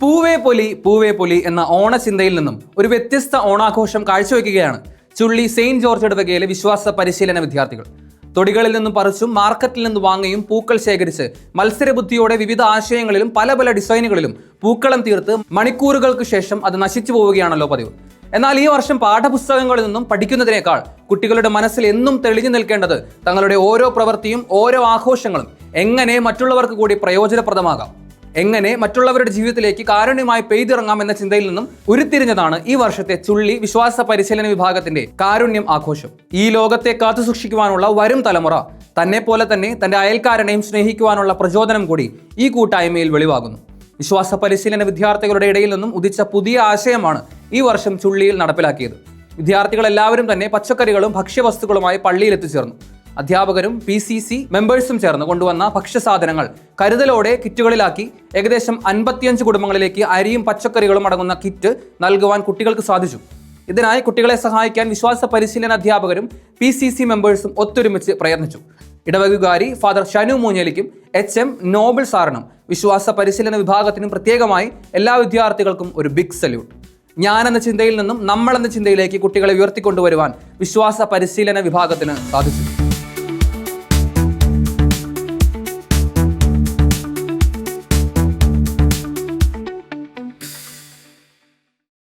പൂവേ പൊലി പൂവേ പൊലി എന്ന ഓണചിന്തയിൽ നിന്നും ഒരു വ്യത്യസ്ത ഓണാഘോഷം കാഴ്ചവെക്കുകയാണ് ചുള്ളി സെയിന്റ് ജോർജ് ഇടവകയിലെ വിശ്വാസ പരിശീലന വിദ്യാർത്ഥികൾ. തൊടികളിൽ നിന്നും പറിച്ചും മാർക്കറ്റിൽ നിന്ന് വാങ്ങിയും പൂക്കൾ ശേഖരിച്ച് മത്സരബുദ്ധിയോടെ വിവിധ ആശയങ്ങളിലും പല പല ഡിസൈനുകളിലും പൂക്കളം തീർത്ത് മണിക്കൂറുകൾക്ക് ശേഷം അത് നശിച്ചു പോവുകയാണല്ലോ പതിവ്. എന്നാൽ ഈ വർഷം പാഠപുസ്തകങ്ങളിൽ നിന്നും പഠിക്കുന്നതിനേക്കാൾ കുട്ടികളുടെ മനസ്സിൽ എന്നും തെളിഞ്ഞു നിൽക്കേണ്ടത് തങ്ങളുടെ ഓരോ പ്രവൃത്തിയും ഓരോ ആഘോഷങ്ങളും എങ്ങനെ മറ്റുള്ളവർക്ക് കൂടി പ്രയോജനപ്രദമാകാം? എങ്ങനെ മറ്റുള്ളവരുടെ ജീവിതത്തിലേക്ക് കാരുണ്യമായി പെയ്തിറങ്ങാം എന്ന ചിന്തയിൽ നിന്നും ഉരുത്തിരിഞ്ഞതാണ് ഈ വർഷത്തെ ചുള്ളി വിശ്വാസ പരിശീലന വിഭാഗത്തിന്റെ കാരുണ്യം ആഘോഷം. ഈ ലോകത്തെ കാത്തുസൂക്ഷിക്കുവാനുള്ള വരും തലമുറ തന്നെ പോലെ തന്നെ തന്റെ അയൽക്കാരനെയും സ്നേഹിക്കുവാനുള്ള പ്രചോദനം കൂടി ഈ കൂട്ടായ്മയിൽ വെളിവാകുന്നു. വിശ്വാസ പരിശീലന വിദ്യാർത്ഥികളുടെ ഇടയിൽ നിന്നും ഉദിച്ച പുതിയ ആശയമാണ് ഈ വർഷം ചുള്ളിയിൽ നടപ്പിലാക്കിയത്. വിദ്യാർത്ഥികൾ എല്ലാവരും തന്നെ പച്ചക്കറികളും ഭക്ഷ്യവസ്തുക്കളുമായി പള്ളിയിൽ എത്തിച്ചേർന്നു അധ്യാപകരും പി സി സി മെമ്പേഴ്സും ചേർന്ന് കൊണ്ടുവന്ന ഭക്ഷ്യസാധനങ്ങൾ കരുതലോടെ കിറ്റുകളിലാക്കി. ഏകദേശം അൻപത്തിയഞ്ച് കുടുംബങ്ങളിലേക്ക് അരിയും പച്ചക്കറികളും അടങ്ങുന്ന കിറ്റ് നൽകുവാൻ കുട്ടികൾക്ക് സാധിച്ചു. ഇതിനായി കുട്ടികളെ സഹായിക്കാൻ വിശ്വാസ പരിശീലന അധ്യാപകരും പി സി സി മെമ്പേഴ്സും ഒത്തൊരുമിച്ച് പ്രയത്നിച്ചു. ഇടവകുകാരി ഫാദർ ഷനു മൂഞ്ഞലിക്കും എച്ച് എം നോബിൾ സാറിനും വിശ്വാസ പരിശീലന വിഭാഗത്തിനും പ്രത്യേകമായി എല്ലാ വിദ്യാർത്ഥികൾക്കും ഒരു ബിഗ് സല്യൂട്ട് ഞാൻ എന്ന ചിന്തയിൽ നിന്നും നമ്മൾ എന്ന ചിന്തയിലേക്ക് കുട്ടികളെ ഉയർത്തിക്കൊണ്ടുവരുവാൻ വിശ്വാസ പരിശീലന വിഭാഗത്തിന് സാധിച്ചു.